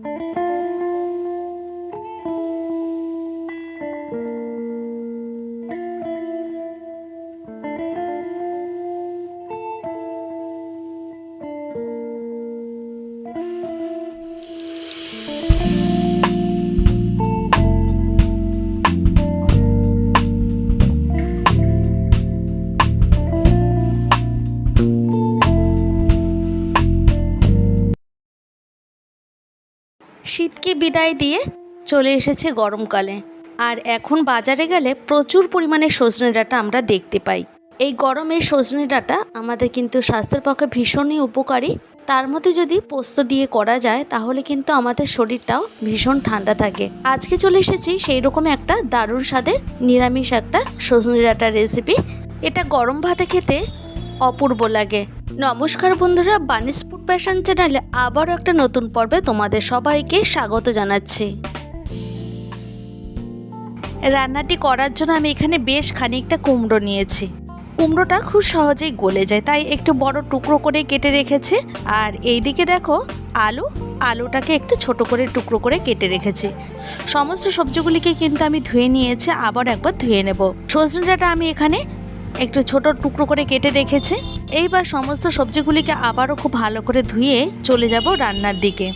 Música শীতকে বিদায় দিয়ে চলে এসেছে গরমকালে। আর এখন বাজারে গেলে প্রচুর পরিমাণে সজনে ডাঁটা আমরা দেখতে পাই। এই গরমে সজনে ডাঁটা আমাদের কিন্তু স্বাস্থ্যের পক্ষে ভীষণই উপকারী। তার মধ্যে যদি পোস্ত দিয়ে করা যায়, তাহলে কিন্তু আমাদের শরীরটাও ভীষণ ঠান্ডা থাকে। আজকে চলে এসেছি সেই রকম একটা দারুণ স্বাদের নিরামিষ একটা সজনে ডাঁটার রেসিপি এটা গরম ভাতে খেতে অপূর্ব লাগে। নমস্কার বন্ধুরা বানিস ফুড প্যাশন চ্যানেলে আবারও একটা নতুন পর্বে তোমাদের সবাইকে স্বাগত জানাচ্ছি। রান্নাটি করার জন্য আমি এখানে বেশ খানিকটা কুমড়ো নিয়েছি। কুমড়োটা খুব সহজেই গলে যায়, তাই একটু বড় টুকরো করে কেটে রেখেছি। আর এইদিকে দেখো, আলু, আলুটাকে একটু ছোট করে টুকরো করে কেটে রেখেছি। সমস্ত সবজিগুলিকে কিন্তু আমি ধুয়ে নিয়েছি, আবার একবার ধুয়ে নেব। সজনে ডাঁটা আমি এখানে একটু ছোট টুকরো করে কেটে রেখেছি। এইবার সমস্ত সবজিগুলিকে আবারও খুব ভালো করে ধুয়ে চলে যাব রান্নার দিকে।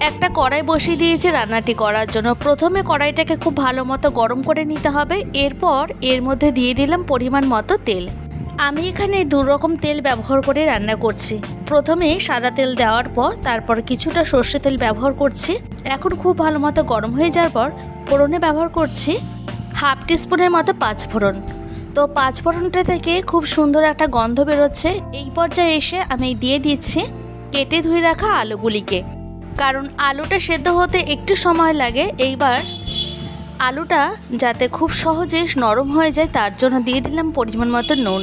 একটা কড়াই বসিয়ে দিয়েছি রান্নাটি করার জন্য। প্রথমে কড়াইটাকে খুব ভালো মতো গরম করে নিতে হবে। এরপর এর মধ্যে দিয়ে দিলাম পরিমাণ মতো তেল। আমি এখানে দু রকম তেল ব্যবহার করে রান্না করছি। প্রথমে সাদা তেল দেওয়ার পর তারপর কিছুটা সর্ষে তেল ব্যবহার করছি। এখন খুব ভালো মতো গরম হয়ে যাওয়ার পর ফোড়নে ব্যবহার করছি। হাফ টিস্পুনের মতো পাঁচ ফোড়ন। তো পাঁচ ফোড়নটা থেকে খুব সুন্দর একটা গন্ধ বেরোচ্ছে। এই পর্যায়ে এসে আমি দিয়ে দিচ্ছি কেটে ধুয়ে রাখা আলুগুলিকে। কারণ আলুটা সেদ্ধ হতে একটু সময় লাগে, এইবার আলুটা যাতে খুব সহজে নরম হয়ে যায় তার জন্য দিয়ে দিলাম পরিমাণ মতো নুন।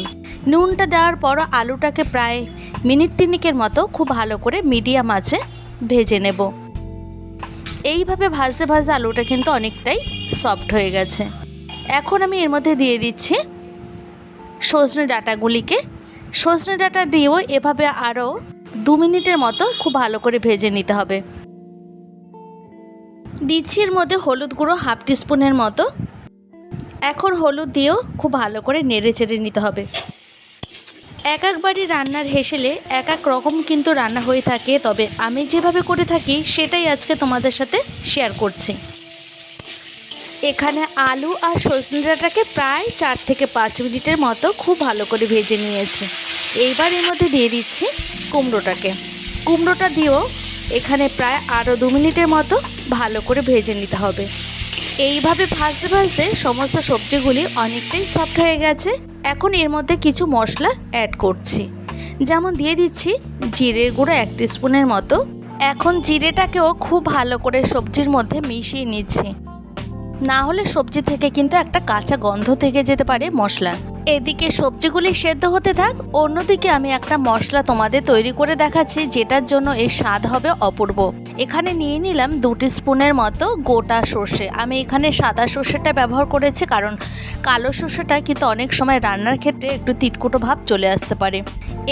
নুনটা দেওয়ার পর আলুটাকে প্রায় মিনিট তিনিকের মতো খুব ভালো করে মিডিয়াম আছে ভেজে নেব। এইভাবে ভাজতে ভাজতে আলুটা কিন্তু অনেকটাই সফট হয়ে গেছে। এখন আমি এর মধ্যে দিয়ে দিচ্ছি সজনে ডাটাগুলিকে। সজনে ডাটা দিয়েও এভাবে আরও দু মিনিটের মতো খুব ভালো করে ভেজে নিতে হবে। দিচ্ছি এর মধ্যে হলুদ গুঁড়ো হাফ টিস্পুনের মতো। এখন হলুদ দিয়েও খুব ভালো করে নেড়ে চেড়ে নিতে হবে। এক এক বাড়ি রান্নার হেসেলে এক এক রকম কিন্তু রান্না হয়ে থাকে, তবে আমি যেভাবে করে থাকি সেটাই আজকে তোমাদের সাথে শেয়ার করছি। এখানে আলু আর সজনে ডাঁটাকে প্রায় চার থেকে পাঁচ মিনিটের মতো খুব ভালো করে ভেজে নিয়েছি। এইবার এর মধ্যে দিয়ে দিচ্ছি কুমড়োটাকে। কুমড়োটা দিয়েও এখানে প্রায় আরও দু মিনিটের মতো ভালো করে ভেজে নিতে হবে। এইভাবে ভাজতে ভাজতে সমস্ত সবজিগুলি অনেকটাই সফট হয়ে গেছে। এখন এর মধ্যে কিছু মশলা অ্যাড করছি। যেমন দিয়ে দিচ্ছি জিরের গুঁড়ো এক স্পুনের মতো। এখন জিরেটাকেও খুব ভালো করে সবজির মধ্যে মিশিয়ে নিচ্ছি। না হলে সবজি থেকে কিন্তু একটা কাঁচা গন্ধ থেকে যেতে পারে মশলা। এদিকে সবজিগুলি সেদ্ধ হতে থাক, অন্যদিকে আমি একটা মশলা তোমাদের তৈরি করে দেখাচ্ছি, যেটার জন্য এর স্বাদ হবে অপূর্ব। এখানে নিয়ে নিলাম দুটি স্পুনের মতো গোটা সর্ষে। আমি এখানে সাদা সর্ষেটা ব্যবহার করেছি কারণ কালো সর্ষেটা কিন্তু অনেক সময় রান্নার ক্ষেত্রে একটু তিতকুটো ভাব চলে আসতে পারে।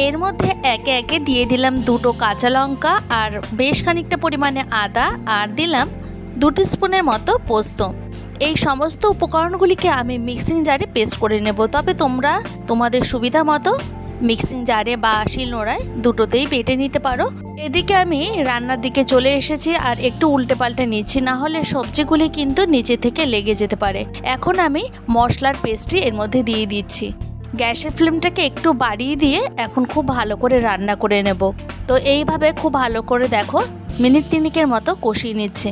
এর মধ্যে একে একে দিয়ে দিলাম দুটো কাঁচা লঙ্কা আর বেশ খানিকটা পরিমাণে আদা, আর দিলাম দুটি স্পুনের মতো পোস্ত। এই সমস্ত উপকরণগুলিকে আমি মিক্সিং জারে পেস্ট করে নেব। তবে তোমরা তোমাদের সুবিধা মতো মিক্সিং জারে বা শিলনোড়ায় দুটোতেই বেটে নিতে পারো। এদিকে আমি রান্নার দিকে চলে এসেছি আর একটু উল্টে পাল্টে নিচ্ছি, না হলে সবজিগুলি কিন্তু নিচে থেকে লেগে যেতে পারে। এখন আমি মশলার পেস্টটি এর মধ্যে দিয়ে দিচ্ছি। গ্যাসের ফ্লেমটাকে একটু বাড়িয়ে দিয়ে এখন খুব ভালো করে রান্না করে নেব। তো এইভাবে খুব ভালো করে দেখো মিনিট তিনিকের মতো কষিয়ে নিচ্ছে।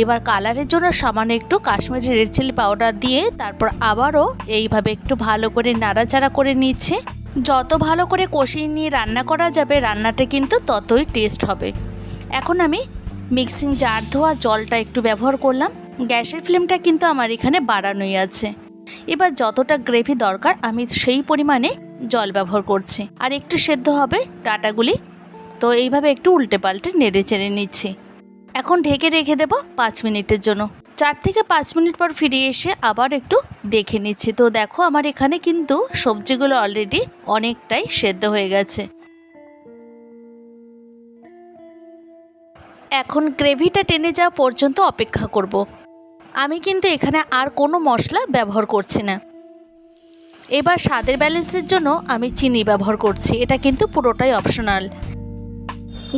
এবার কালারের জন্য সামান্য একটু কাশ্মীরি রেড চিলি পাউডার দিয়ে তারপর আবারও এইভাবে একটু ভালো করে নাড়াচাড়া করে নিচ্ছে। যত ভালো করে কষিয়ে নিয়ে রান্না করা যাবে, রান্নাটা কিন্তু ততই টেস্ট হবে। এখন আমি মিক্সিং জার ধোয়া জলটা একটু ব্যবহার করলাম। গ্যাসের ফ্লেমটা কিন্তু আমার এখানে বাড়ানোই আছে। এবার যতটা গ্রেভি দরকার, আমি সেই পরিমাণে জল ব্যবহার করছি। আর একটু সেদ্ধ হবে ডাটাগুলি। তো এইভাবে একটু উল্টে পাল্টে নেড়ে চেড়ে নিচ্ছি। এখন ঢেকে রেখে দেব পাঁচ মিনিটের জন্য। চার থেকে পাঁচ মিনিট পর ফিরে এসে আবার একটু দেখে নিচ্ছি। তো দেখো আমার এখানে কিন্তু সবজিগুলো অলরেডি অনেকটাই সেদ্ধ হয়ে গেছে। এখন গ্রেভিটা টেনে যাওয়া পর্যন্ত অপেক্ষা করব। আমি কিন্তু এখানে আর কোনো মশলা ব্যবহার করছি না। এবার স্বাদের ব্যালেন্সের জন্য আমি চিনি ব্যবহার করছি। এটা কিন্তু পুরোটাই অপশনাল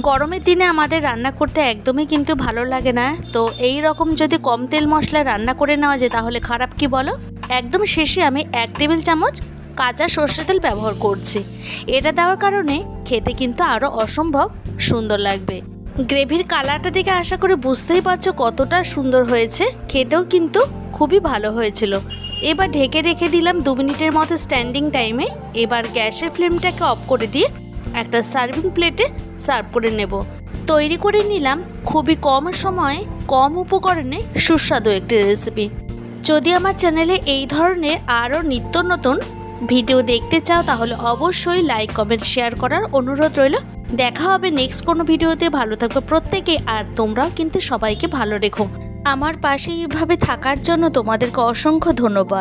গরমের দিনে আমাদের রান্না করতে একদমই কিন্তু ভালো লাগে না। তো এই রকম যদি কম তেল মশলা রান্না করে নেওয়া যায় তাহলে খারাপ কি বলো? একদম শেষে আমি এক টেবিল চামচ কাঁচা সর্ষে তেল ব্যবহার করছি। এটা দেওয়ার কারণে খেতে কিন্তু আরও অসম্ভব সুন্দর লাগবে। গ্রেভির কালারটা দেখে আশা করে বুঝতেই পারছ কতটা সুন্দর হয়েছে। খেতেও কিন্তু খুবই ভালো হয়েছিল। এবার ঢেকে রেখে দিলাম দু মিনিটের মতো স্ট্যান্ডিং টাইমে এবার গ্যাসের ফ্লেমটাকে অফ করে দিয়ে একটা সার্ভিং প্লেটে সার্ভ করে নেব। তৈরি করে নিলাম খুবই কম সময়ে, কম উপকরণে সুস্বাদু একটি রেসিপি যদি আমার চ্যানেলে এই ধরনের আরও নিত্য নতুন ভিডিও দেখতে চাও, তাহলে অবশ্যই লাইক কমেন্ট শেয়ার করার অনুরোধ রইল। দেখা হবে নেক্সট কোনো ভিডিওতে ভালো থাকবে প্রত্যেকে, আর তোমরাও কিন্তু সবাইকে ভালো রেখো। আমার পাশে এইভাবে থাকার জন্য তোমাদেরকে অসংখ্য ধন্যবাদ।